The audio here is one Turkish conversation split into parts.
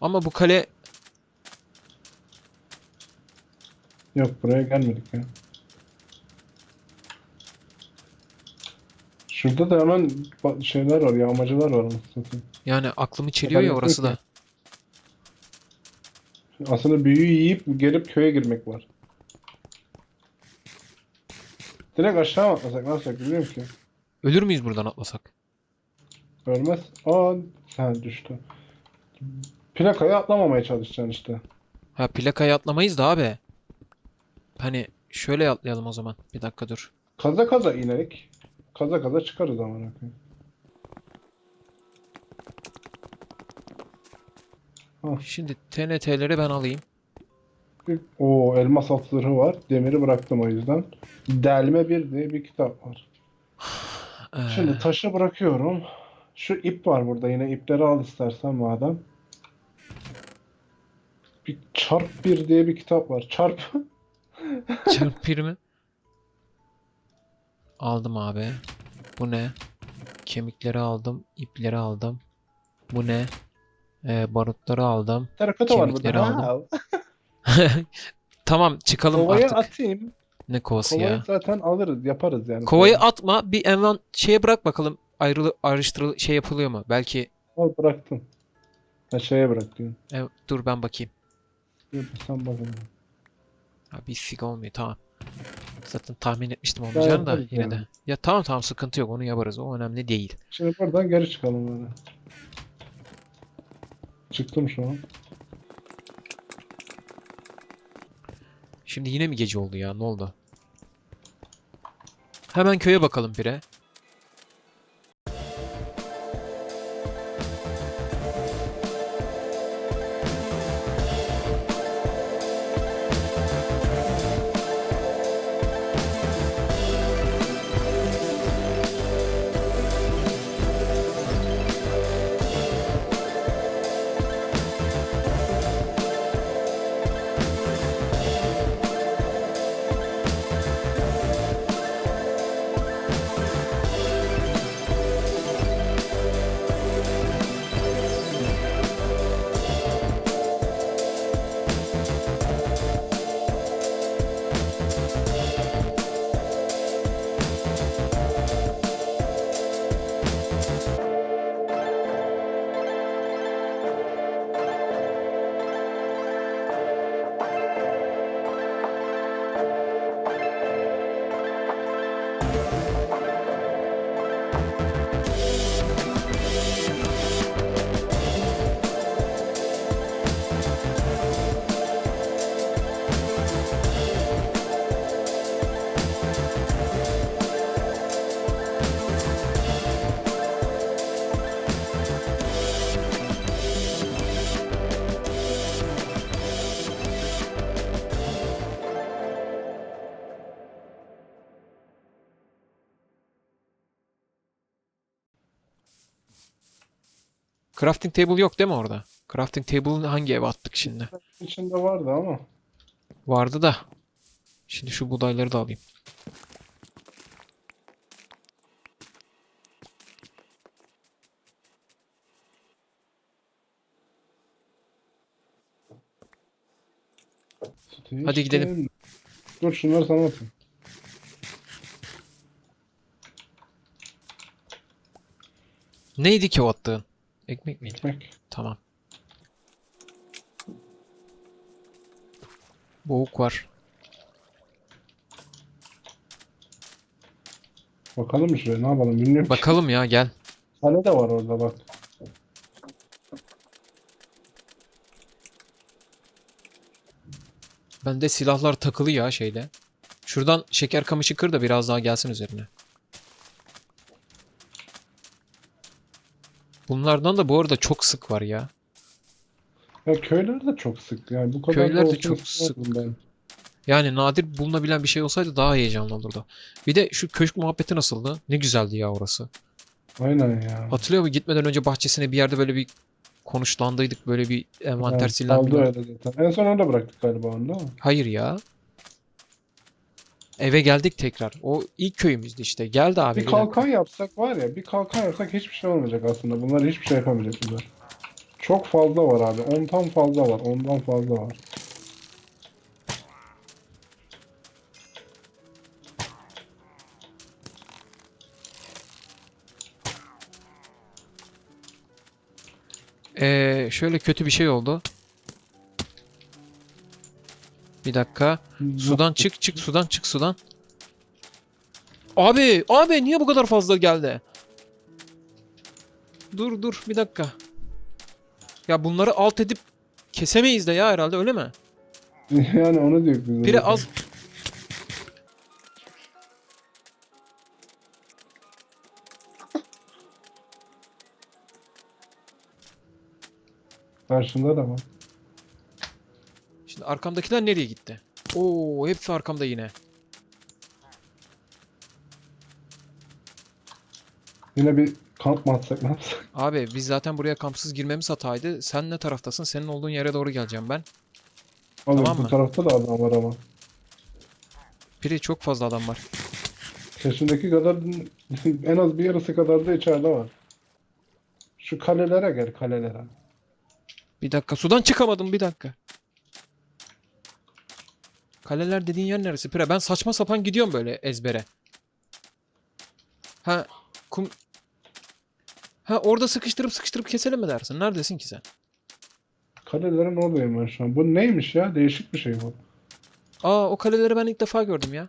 Ama bu kale Yok buraya gelmedik ya. Şurada da hemen şeyler var, yağmacılar var satayım. yani aklımı çeliyor ya orası da. Aslında büyüyü yiyip gelip köye girmek var. Direkt aşağı atlasak? Nasıl yapsak bilmiyorum ki. Ölür müyüz buradan atlasak? Ölmez. Aa sen düştü. Plakaya atlamamaya çalışacaksın işte. Ha plakaya atlamayız da abi. Hani şöyle atlayalım o zaman. Bir dakika dur. Kaza kaza inerek. Kaza kaza çıkarız ama koyayım. Şimdi TNT'leri ben alayım. O elmas zırhı var. Demiri bıraktım o yüzden. Delme bir diye bir kitap var. Ee, Şimdi taşı bırakıyorum. Şu ip var burada. Yine ipleri al istersen madem. Çarp bir diye bir kitap var. Çarp. çarp bir mi? Aldım abi. Bu ne? Kemikleri aldım. ipleri aldım. Bu ne? Ee, barutları aldım. Terakota var burada. aldım. Tamam çıkalım Kovayı artık. atayım. Ne kovası Kovayı ya? zaten alırız, yaparız yani. Kovayı atma. Bir envan şeye bırak bakalım. Ayrılı ayrıştırılı şey yapılıyor mu? Belki Al bıraktım. Ha şeye bırak diyorsun. e, dur ben bakayım. Bakın. Ha, bir fig olmuyor tamam. Zaten tahmin etmiştim olmayacağını da yine yani. de. Ya tamam tamam sıkıntı yok onu yaparız. O önemli değil. Şimdi buradan geri çıkalım böyle. Çıktım şu an. Şimdi yine mi gece oldu ya? Ne oldu? Hemen köye bakalım bire. Crafting table yok değil mi orada? Crafting table'ı hangi eve attık şimdi? İçinde vardı ama. Vardı da. Şimdi şu buğdayları da alayım. Hadi gidelim. içtim. Dur şunları sana atayım. Neydi ki o attığın? Ekmek miydi? Ekmek. Tamam. Boğuk var. Bakalım şuraya ne yapalım bilmiyorum ki. Bakalım ya gel. Kale de var orada bak. Bende silahlar takılı ya şeyle. Şuradan şeker kamışı kır da biraz daha gelsin üzerine. Bunlardan da bu arada çok sık var ya. Ya köyler de çok sık yani bu kadar Köyler de çok sık. Ben. Yani nadir bulunabilen bir şey olsaydı daha heyecanlı olurdu. Bir de şu köşk muhabbeti nasıldı? Ne güzeldi ya orası. Aynen ya. Hatırlıyor musun? Gitmeden önce bahçesine bir yerde böyle bir konuşlandıydık. Böyle bir envanter öyle zaten. En son orada bıraktık galiba onu değil mi? Hayır ya. Eve geldik tekrar. O ilk köyümüzdü işte. Geldi abi. Bir dakika. kalkan yapsak var ya bir kalkan yapsak hiçbir şey olmayacak aslında. Bunlar hiçbir şey yapamayacak bunlar. Çok fazla var abi. Ondan fazla var. Ondan fazla var. Ee, şöyle kötü bir şey oldu. Bir dakika. Sudan çık çık sudan çık sudan. Abi abi niye bu kadar fazla geldi? Dur dur bir dakika. Ya bunları alt edip kesemeyiz de ya herhalde öyle mi? yani onu diyor Biri az Karşında da var. Arkamdakiler nereye gitti? Oo hepsi arkamda yine. Yine bir kamp mı atsak ne yapsak? Abi biz zaten buraya kampsız girmemiz hataydı. Sen ne taraftasın? Senin olduğun yere doğru geleceğim ben. Oğlum Tamam bu mı? tarafta da adam var ama. Piri çok fazla adam var. Peşindeki kadar en az bir yarısı kadar da içeride var. Şu kalelere gel kalelere. Bir dakika sudan çıkamadım bir dakika. Kaleler dediğin yer neresi? Pire ben saçma sapan gidiyorum böyle ezbere. Ha kum... Ha orada sıkıştırıp sıkıştırıp keselim mi dersin? Neredesin ki sen? Kalelerin oradayım ben şu an. Bu neymiş ya? Değişik bir şey bu. Aa o kaleleri ben ilk defa gördüm ya.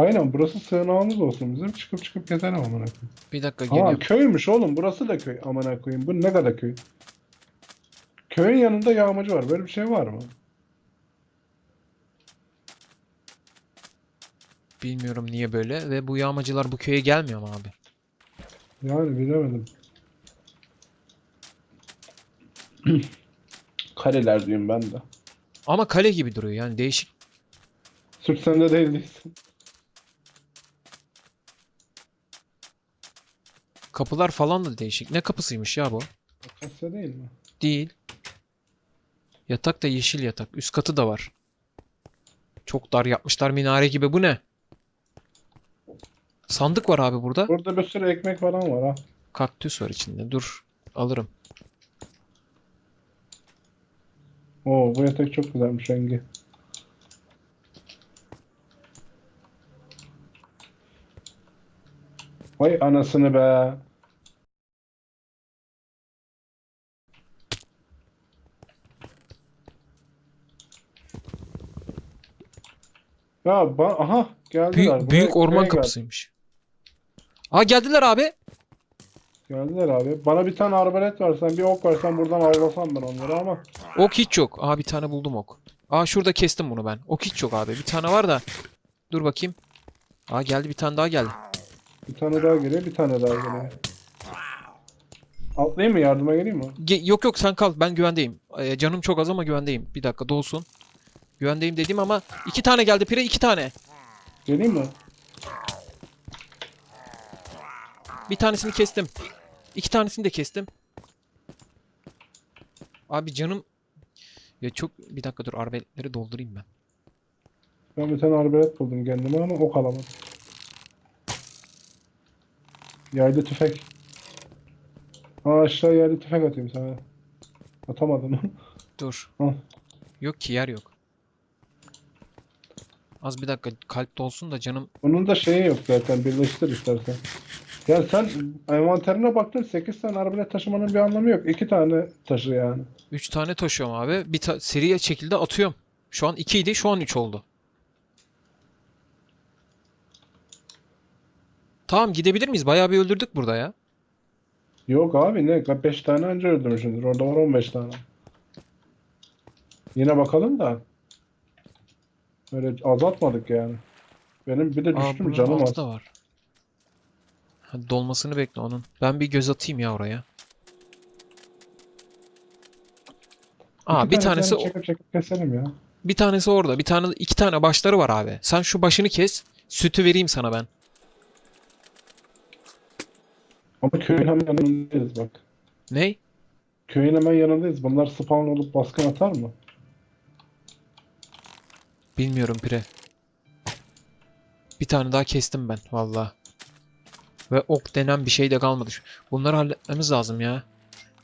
Aynen burası sığınağımız olsun bizim. Çıkıp çıkıp gezelim amına koyayım. Bir dakika Aa geliyorum. köymüş oğlum. Burası da köy. Amına koyayım. Bu ne kadar köy? Köyün yanında yağmacı var. Böyle bir şey var mı? Bilmiyorum niye böyle ve bu yağmacılar bu köye gelmiyor mu abi? Yani bilemedim. Kaleler diyeyim ben de. Ama kale gibi duruyor yani değişik. Suç sende değil değilsin. Kapılar falan da değişik. Ne kapısıymış ya bu? Akasya değil mi? Değil. Yatak da yeşil yatak. Üst katı da var. Çok dar yapmışlar minare gibi. Bu ne? Sandık var abi burada. Burada bir sürü ekmek falan var ha. Kaktüs var içinde. Dur. Alırım. Oo bu yatak çok güzelmiş rengi. Vay anasını be. Ya ba aha geldiler. Büyük, Buraya- büyük orman kapısıymış. Aa geldiler abi. Geldiler abi. Bana bir tane arbalet versen, bir ok versen buradan avlasam ben onları ama. Ok hiç yok. Aa bir tane buldum ok. Aa şurada kestim bunu ben. Ok hiç yok abi. Bir tane var da. Dur bakayım. Aa geldi bir tane daha geldi. Bir tane daha geliyor, bir tane daha geliyor. Atlayayım mı? Yardıma geleyim mi? Ge- yok yok sen kal. Ben güvendeyim. Ee, canım çok az ama güvendeyim. Bir dakika dolsun. Güvendeyim dediğim ama iki tane geldi pire iki tane. Geleyim mi? Bir tanesini kestim. İki tanesini de kestim. Abi canım ya çok bir dakika dur arbeletleri doldurayım ben. Ben bir tane arbalet buldum kendime ama ok alamadım. Yaylı tüfek. Aa aşağı yaylı tüfek atayım sana. Atamadım. Dur. Al. Yok ki yer yok. Az bir dakika kalp dolsun da canım Bunun da şeyi yok zaten. Birleştir istersen. Ya sen envanterine baktın 8 tane arbalet taşımanın bir anlamı yok. 2 tane taşı yani. 3 tane taşıyorum abi. Bir ta- seriye şekilde atıyorum. Şu an 2 idi, şu an 3 oldu. Tamam gidebilir miyiz? Bayağı bir öldürdük burada ya. Yok abi ne 5 tane önce öldürmüşsündür. Orada var 15 tane. Yine bakalım da. Öyle azaltmadık yani. Benim bir de Aa düştüm bunun canım altı az. da var. Dolmasını bekle onun. Ben bir göz atayım ya oraya. Aa İki bir tane tanesi çekip çekip keselim ya. bir tanesi orada. Bir tane iki tane başları var abi. Sen şu başını kes. Sütü vereyim sana ben. Ama köyün hemen yanındayız bak. Ney? Köyün hemen yanındayız. Bunlar spawn olup baskın atar mı? Bilmiyorum pire. Bir tane daha kestim ben valla. Ve ok denen bir şey de kalmadı. Bunları halletmemiz lazım ya.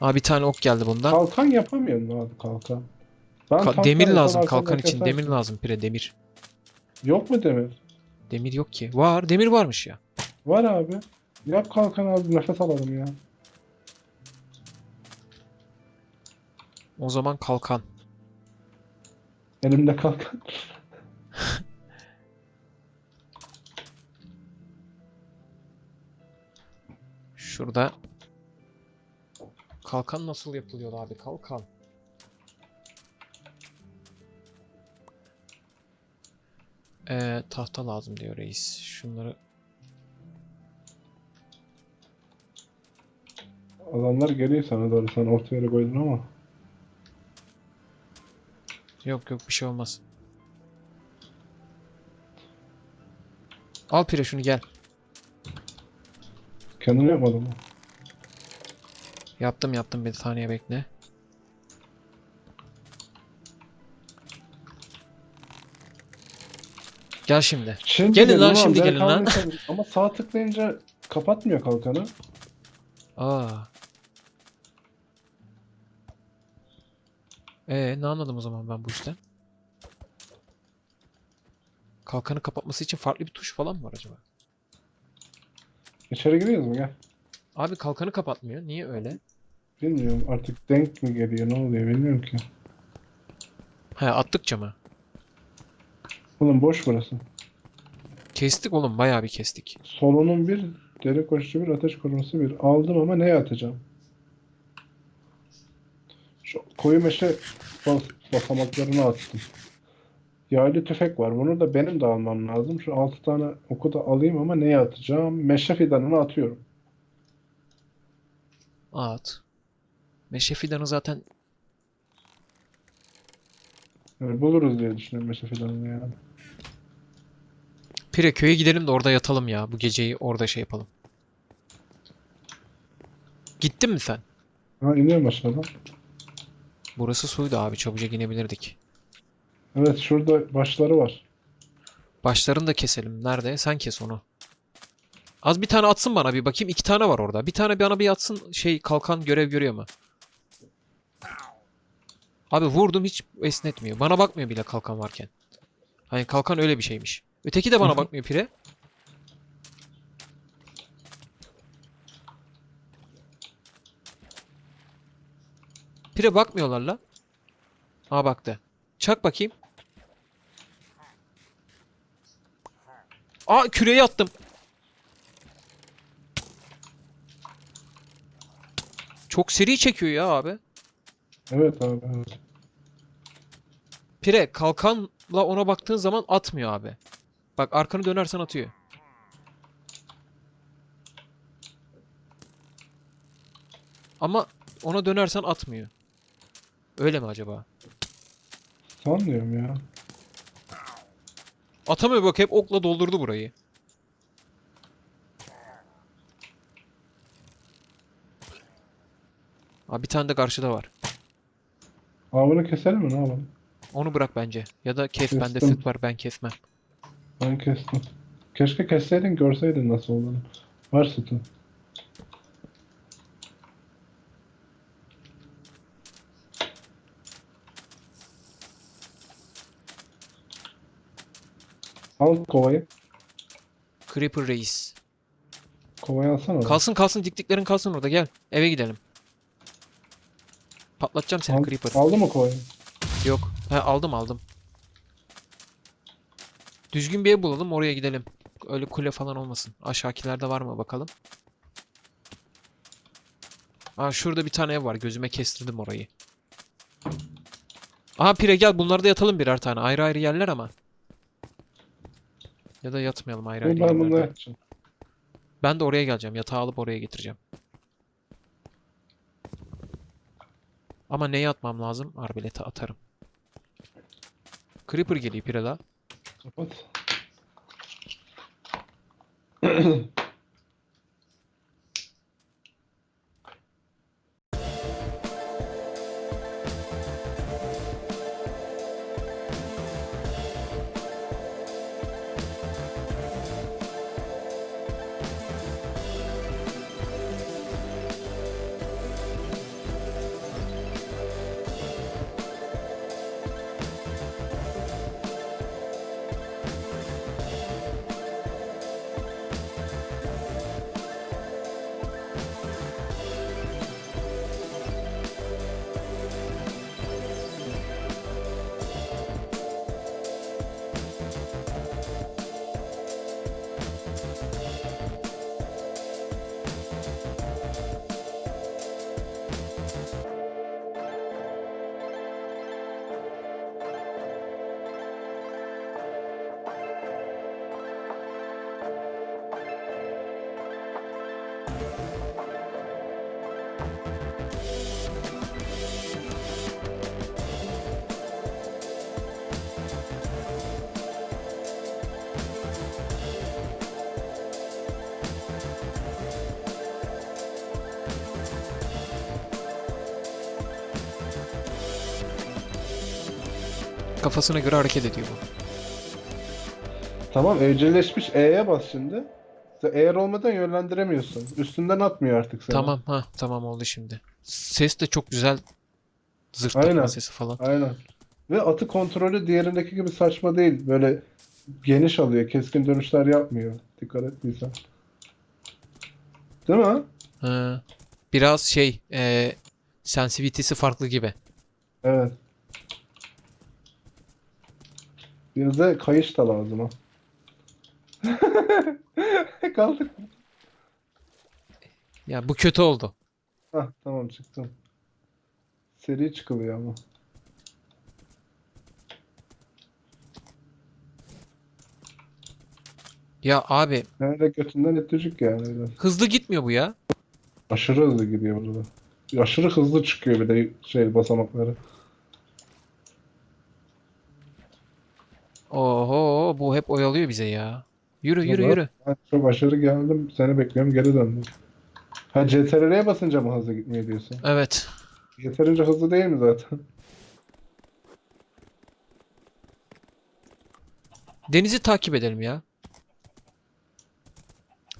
Aa bir tane ok geldi bundan. Kalkan yapamıyor mu abi kalkan? Ben Ka- kalkan demir lazım kalkan için. kesersin. Demir lazım pire demir. Yok mu demir? Demir yok ki. Var demir varmış ya. Var abi. Yap kalkan abi nefes alalım ya. O zaman kalkan. Elimde kalkan. Şurada. Kalkan nasıl yapılıyor abi kalkan? Ee, tahta lazım diyor reis. Şunları Adamlar geliyor sana doğru. Sen orta yere koydun ama. Yok yok bir şey olmaz. Al pire şunu gel. Kendini yapmadın mı? Yaptım yaptım bir saniye bekle. Gel şimdi. Şimdi Gelin lan, şimdi gelin lan. Ama sağ tıklayınca kapatmıyor kalkanı. Aa. Ee, ne anladım o zaman ben bu işten? Kalkanı kapatması için farklı bir tuş falan mı var acaba? İçeri giriyoruz mu gel. Abi kalkanı kapatmıyor. Niye öyle? Bilmiyorum artık denk mi geliyor ne oluyor bilmiyorum ki. He attıkça mı? Oğlum boş burası. Kestik oğlum bayağı bir kestik. Solunun bir, deri koşucu bir, ateş koruması bir. Aldım ama neye atacağım? Koyu meşe bas basamaklarını attım. Yaylı tüfek var. Bunu da benim de almam lazım. Şu 6 tane oku da alayım ama neye atacağım? Meşe fidanını atıyorum. At. Meşe fidanı zaten Yani buluruz diye düşünüyorum meşe fidanını yani. Pire köye gidelim de orada yatalım ya. Bu geceyi orada şey yapalım. Gittin mi sen? Ha iniyorum aşağıdan. Burası suydu abi. Çabucak inebilirdik. Evet şurada başları var. Başlarını da keselim. Nerede? Sen kes onu. Az bir tane atsın bana bir bakayım. İki tane var orada. Bir tane bana bir atsın. Şey kalkan görev görüyor mu? Abi vurdum hiç esnetmiyor. Bana bakmıyor bile kalkan varken. Hani kalkan öyle bir şeymiş. Öteki de bana bakmıyor pire. Pire bakmıyorlar la. Aa baktı. Çak bakayım. Aa küreği attım. Çok seri çekiyor ya abi. Evet abi evet. Pire kalkanla ona baktığın zaman atmıyor abi. Bak arkanı dönersen atıyor. Ama ona dönersen atmıyor. Öyle mi acaba? Sanmıyorum ya. Atamıyor bak hep okla doldurdu burayı. Abi bir tane de karşıda var. Avını keselim mi ne yapalım? Onu bırak bence. Ya da kes bende Kestim. süt var ben kesmem. Ben kestim. Keşke kesseydin görseydin nasıl olduğunu. Var sütü. Al kovayı. Creeper reis. Kovayı alsana. lan. Kalsın kalsın diktiklerin kalsın orada gel. Eve gidelim. Patlatacağım seni Al- Creeper. Aldı mı kovayı? Yok. He aldım aldım. Düzgün bir ev bulalım oraya gidelim. Öyle kule falan olmasın. Aşağıkilerde var mı bakalım. Aa şurada bir tane ev var. Gözüme kestirdim orayı. Aha Pire gel bunlarda yatalım birer tane. Ayrı ayrı yerler ama. Ya da yatmayalım ayrı ayrı Ben yerlerde. Ben de oraya geleceğim. Yatağı alıp oraya getireceğim. Ama neye atmam lazım? Arbalete atarım. Creeper geliyor Pire la. Kapat. kafasına göre hareket ediyor bu. Tamam evcilleşmiş E'ye bas şimdi. Sen eğer olmadan yönlendiremiyorsun. Üstünden atmıyor artık seni. Tamam ha tamam oldu şimdi. Ses de çok güzel. Zırt Aynen. sesi falan. Aynen. Ve atı kontrolü diğerindeki gibi saçma değil. Böyle geniş alıyor. Keskin dönüşler yapmıyor. Dikkat ettiysen. Değil mi? Ha. Biraz şey e, sensitivity'si farklı gibi. Evet. Bir de kayış da lazım ha. Kaldık. Ya bu kötü oldu. Hah tamam çıktım. Seri çıkılıyor ama. Ya abi Nerede götünden itecek yani. öyle. hızlı gitmiyor bu ya. Aşırı hızlı gidiyor burada. Aşırı hızlı çıkıyor bir de şey basamakları. Oyalıyor bize ya. Yürü yürü yürü. Ben çok aşırı geldim. Seni bekliyorum geri döndüm. Ha CTRL'ye basınca mı hızlı gitmiyor diyorsun? Evet. Yeterince hızlı değil mi zaten? Denizi takip edelim ya.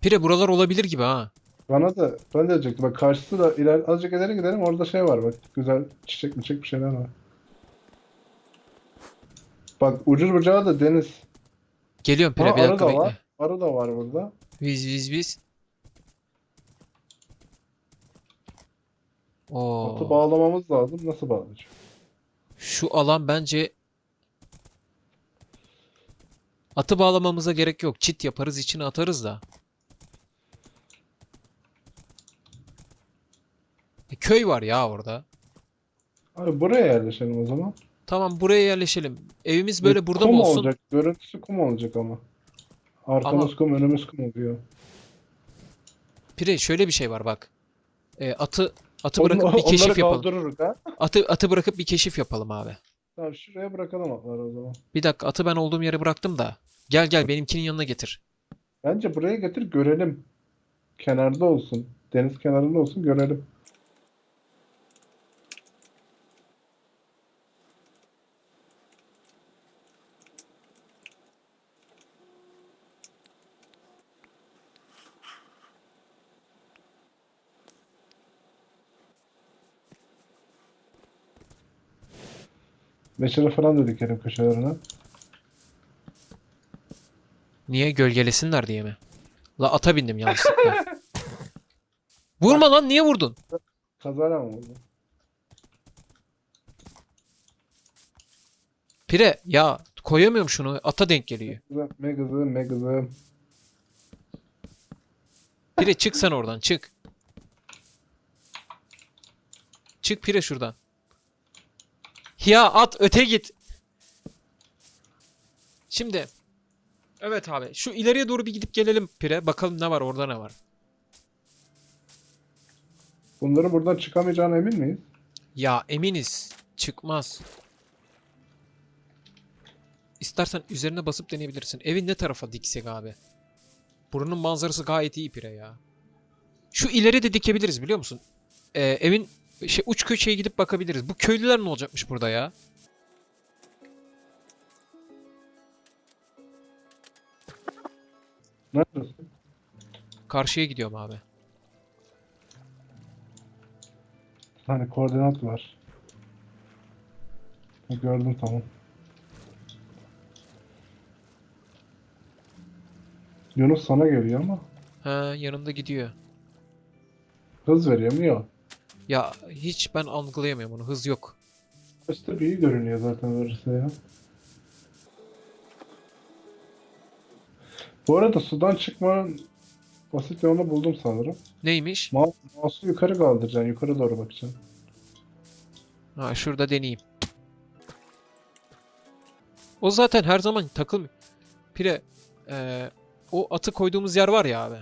Pire buralar olabilir gibi ha. Bana da ben de diyecektim. Bak karşısı da iler azıcık ileri gidelim. Orada şey var bak. Güzel çiçek mi bir şeyler var. Bak ucu bucağı da deniz. Geliyorum Pire Ha, bir arı dakika da bekle. var. Arı da var burada. Viz viz viz. Oo. Atı bağlamamız lazım. Nasıl bağlayacağız? Şu alan bence atı bağlamamıza gerek yok. Çit yaparız içine atarız da. E, köy var ya orada. Abi buraya yerleşelim o zaman. Tamam buraya yerleşelim. Evimiz böyle burada kum mı olsun? olacak. Görüntüsü kum olacak ama. Arkamız Ama- kum, önümüz kum oluyor. Pire şöyle bir şey var bak. E, atı atı Onu- bırakıp bir keşif onları yapalım. kaldırırız ha. Atı atı bırakıp bir keşif yapalım abi. Tamam şuraya bırakalım atları o zaman. Bir dakika atı ben olduğum yere bıraktım da. Gel gel benimkinin yanına getir. Bence buraya getir görelim. Kenarda olsun. Deniz kenarında olsun görelim. Meşale falan da dikelim köşelerine. Niye gölgelesinler diye mi? La ata bindim yanlışlıkla. Vurma lan niye vurdun? Kazara mı oldu? Pire ya koyamıyorum şunu ata denk geliyor. Megazı, megazı. Pire çık sen oradan çık. Çık Pire şuradan. Ya at öte git. Şimdi. Evet abi şu ileriye doğru bir gidip gelelim Pire. Bakalım ne var orada ne var. Bunların buradan çıkamayacağına emin miyiz? Ya eminiz. Çıkmaz. İstersen üzerine basıp deneyebilirsin. Evin ne tarafa diksek abi? Buranın manzarası gayet iyi pire ya. Şu ileri de dikebiliriz biliyor musun? Ee, evin şey uç köşeye gidip bakabiliriz. Bu köylüler ne olacakmış burada ya? Neredesin? Karşıya gidiyorum abi. Hani koordinat var. Ha, Gördüm tamam. Yunus sana geliyor ama Ha yanında gidiyor. hız veriyor mu? Yok. Ya hiç ben algılayamıyorum onu. Hız yok. Bir iyi görünüyor zaten verirse ya. Bu arada sudan çıkmanın basit yolunu buldum sanırım. Neymiş? Ma mouse'u yukarı kaldıracaksın. Yukarı doğru bakacaksın. Ha şurada deneyeyim. O zaten her zaman takılmıyor. Pire eee, o atı koyduğumuz yer var ya abi.